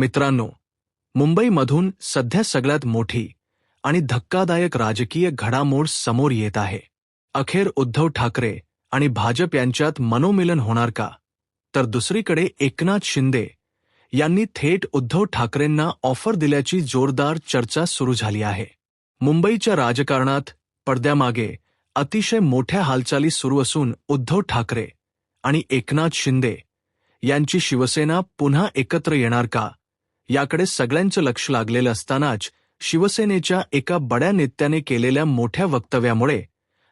मित्रांनो मुंबईमधून सध्या सगळ्यात मोठी आणि धक्कादायक राजकीय घडामोड समोर येत आहे. अखेर उद्धव ठाकरे आणि भाजप यांच्यात मनोमिलन होणार का? तर दुसरीकडे एकनाथ शिंदे यांनी थेट उद्धव ठाकरेंना ऑफर दिल्याची जोरदार चर्चा सुरू झाली आहे. मुंबईच्या राजकारणात पडद्यामागे अतिशय मोठ्या हालचाली सुरू असून उद्धव ठाकरे आणि एकनाथ शिंदे यांची शिवसेना पुन्हा एकत्र येणार का? याकडे सगळ्यांचं लक्ष लागलेलं असतानाच शिवसेनेच्या एका बड्या नेत्याने केलेल्या मोठ्या वक्तव्यामुळे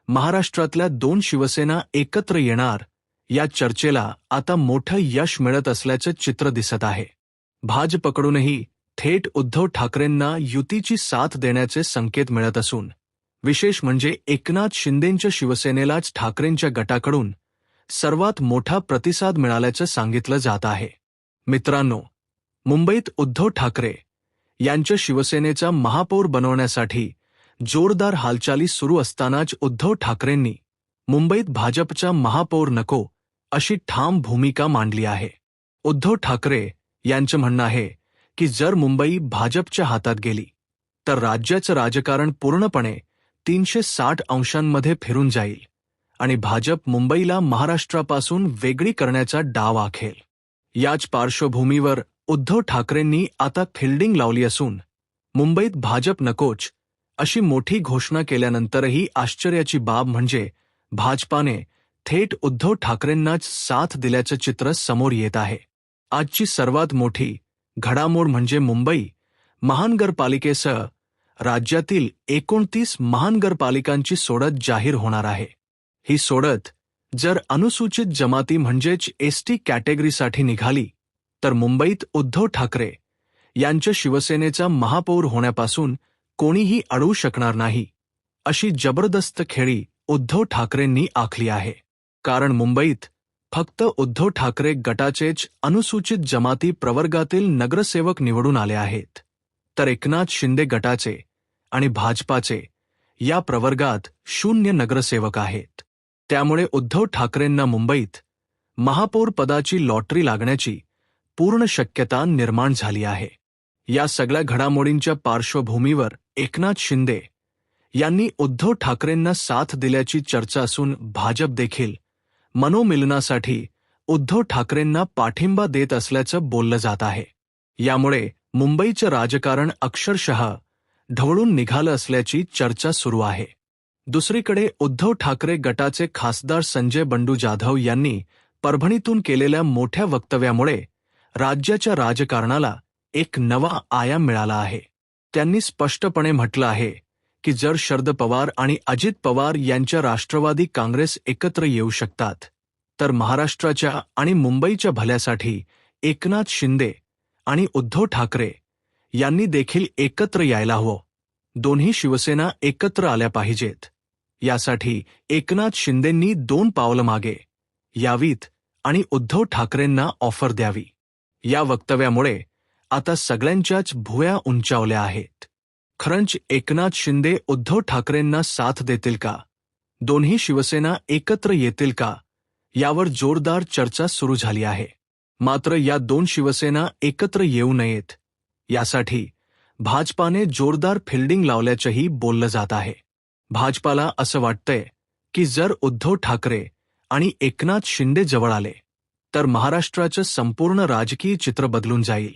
महाराष्ट्रातल्या दोन शिवसेना एकत्र येणार या चर्चेला आता मोठं यश मिळत असल्याचं चित्र दिसत आहे. भाजपकडूनही थेट उद्धव ठाकरेंना युतीची साथ देण्याचे संकेत मिळत असून विशेष म्हणजे एकनाथ शिंदेंच्या शिवसेनेलाच ठाकरेंच्या गटाकडून सर्वात मोठा प्रतिसाद मिळाल्याचं सांगितलं जात आहे. मित्रांनो मुंबईत उद्धव ठाकरे यांच्या शिवसेनेचा महापौर बनवण्यासाठी जोरदार हालचाली सुरू असतानाच उद्धव ठाकरेंनी मुंबईत भाजपचा महापौर नको अशी ठाम भूमिका मांडली आहे. उद्धव ठाकरे यांचं म्हणणं आहे की जर मुंबई भाजपच्या हातात गेली तर राज्याचं राजकारण पूर्णपणे तीनशे साठ अंशांमध्ये फिरून जाईल आणि भाजप मुंबईला महाराष्ट्रापासून वेगळी करण्याचा डाव आखेल. याच पार्श्वभूमीवर उद्धव ठाकरेंनी आता फिल्डिंग लावली असून मुंबईत भाजप नकोच अशी मोठी घोषणा केल्यानंतरही आश्चर्याची बाब म्हणजे भाजपाने थेट उद्धव ठाकरेंनाच साथ दिल्याचं चित्र समोर येत आहे. आजची सर्वात मोठी घडामोड म्हणजे मुंबई महानगरपालिकेसह राज्यातील एकोणतीस महानगरपालिकांची सोडत जाहीर होणार आहे. ही सोडत जर अनुसूचित जमाती म्हणजेच एसटी कॅटेगरीसाठी निघाली तर मुंबईत उद्धव ठाकरे यांच्या शिवसेनेचा महापौर होण्यापासून कोणीही अडवू शकणार नाही अशी जबरदस्त खेळी उद्धव ठाकरेंनी आखली आहे. कारण मुंबईत फक्त उद्धव ठाकरे गटाचेच अनुसूचित जमाती प्रवर्गातील नगरसेवक निवडून आले आहेत. तर एकनाथ शिंदे गटाचे आणि भाजपाचे या प्रवर्गात शून्य नगरसेवक आहेत. त्यामुळे उद्धव ठाकरेंना मुंबईत महापौर पदाची लॉटरी लागण्याची पूर्ण शक्यता निर्माण झाली आहे. या सगळ्या घडामोडींच्या पार्श्वभूमीवर एकनाथ शिंदे यांनी उद्धव ठाकरेंना साथ दिल्याची चर्चा असून भाजप देखील मनोमिलनासाठी उद्धव ठाकरेंना पाठिंबा देत असल्याचं बोललं जात आहे. यामुळे मुंबईचं राजकारण अक्षरशः ढवळून निघालं असल्याची चर्चा सुरू आहे. दुसरीकडे उद्धव ठाकरे गटाचे खासदार संजय बंडू जाधव यांनी परभणीतून केलेल्या मोठ्या वक्तव्यामुळे राज्याच्या राजकारणाला एक नवा आयाम मिळाला आहे. त्यांनी स्पष्टपणे म्हटलं आहे की जर शरद पवार आणि अजित पवार यांच्या राष्ट्रवादी काँग्रेस एकत्र येऊ शकतात तर महाराष्ट्राच्या आणि मुंबईच्या भल्यासाठी एकनाथ शिंदे आणि उद्धव ठाकरे यांनी देखील एकत्र यायला हवं. दोन्ही शिवसेना एकत्र आल्या पाहिजेत. यासाठी एकनाथ शिंदेंनी दोन पावलं मागे यावीत आणि उद्धव ठाकरेंना ऑफर द्यावी. या वक्तव्यामुळे आता सगळ्यांच्याच भुया उंचावल्या आहेत. खरंच एकनाथ शिंदे उद्धव ठाकरेंना साथ देतील का? दोन्ही शिवसेना एकत्र येतील का? यावर जोरदार चर्चा सुरू झाली आहे. मात्र या दोन शिवसेना एकत्र येऊ नयेत. यासाठी भाजपाने जोरदार फिल्डिंग लावल्याचंही बोललं जात आहे. भाजपाला असं वाटतंय की जर उद्धव ठाकरे आणि एकनाथ शिंदे जवळ आले तर महाराष्ट्राचं संपूर्ण राजकीय चित्र बदलून जाईल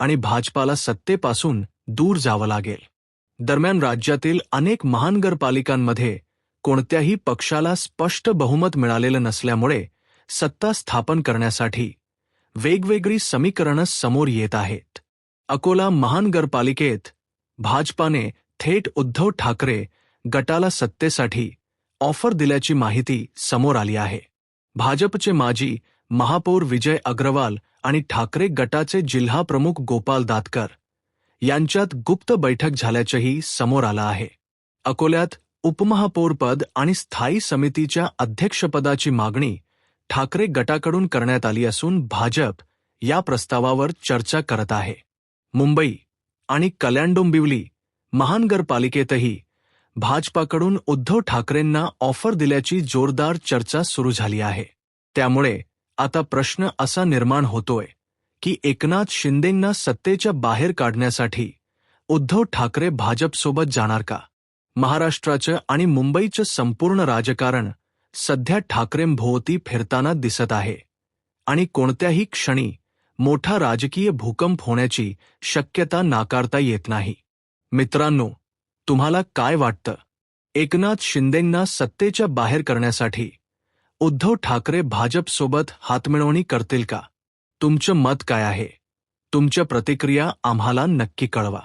आणि भाजपाला सत्तेपासून दूर जावं लागेल. दरम्यान राज्यातील अनेक महानगरपालिकांमध्ये कोणत्याही पक्षाला स्पष्ट बहुमत मिळालेलं नसल्यामुळे सत्ता स्थापन करण्यासाठी वेगवेगळी समीकरणं समोर येत आहेत. अकोला महानगरपालिकेत भाजपाने थेट उद्धव ठाकरे गटाला सत्तेसाठी ऑफर दिल्याची माहिती समोर आली आहे. भाजपचे माजी महापौर विजय अग्रवाल आणि ठाकरे गटाचे जिल्हा प्रमुख गोपाल दातकर यांच्यात गुप्त बैठक झाल्याचंही समोर आलं आहे. अकोल्यात उपमहापौरपद आणि स्थायी समितीच्या अध्यक्षपदाची मागणी ठाकरे गटाकडून करण्यात आली असून भाजप या प्रस्तावावर चर्चा करत आहे. मुंबई आणि कल्याणडोंबिवली महानगरपालिकेतही भाजपाकडून उद्धव ठाकरेंना ऑफर दिल्याची जोरदार चर्चा सुरू झाली आहे. त्यामुळे आता प्रश्न असा निर्माण होतोय की एकनाथ शिंदेंना सत्तेच्या बाहेर काढण्यासाठी उद्धव ठाकरे भाजपसोबत जाणार का? महाराष्ट्राचं आणि मुंबईचं संपूर्ण राजकारण सध्या ठाकरेंभोवती फिरताना दिसत आहे. आणि कोणत्याही क्षणी मोठा राजकीय भूकंप होण्याची शक्यता नाकारता येत नाही. मित्रांनो तुम्हाला काय वाटतं? एकनाथ शिंदेंना सत्तेच्या बाहेर करण्यासाठी उद्धव ठाकरे भाजपसोबत हातमिळवणी करतील का? तुमचं मत काय आहे? तुमच्या प्रतिक्रिया आम्हाला नक्की कळवा.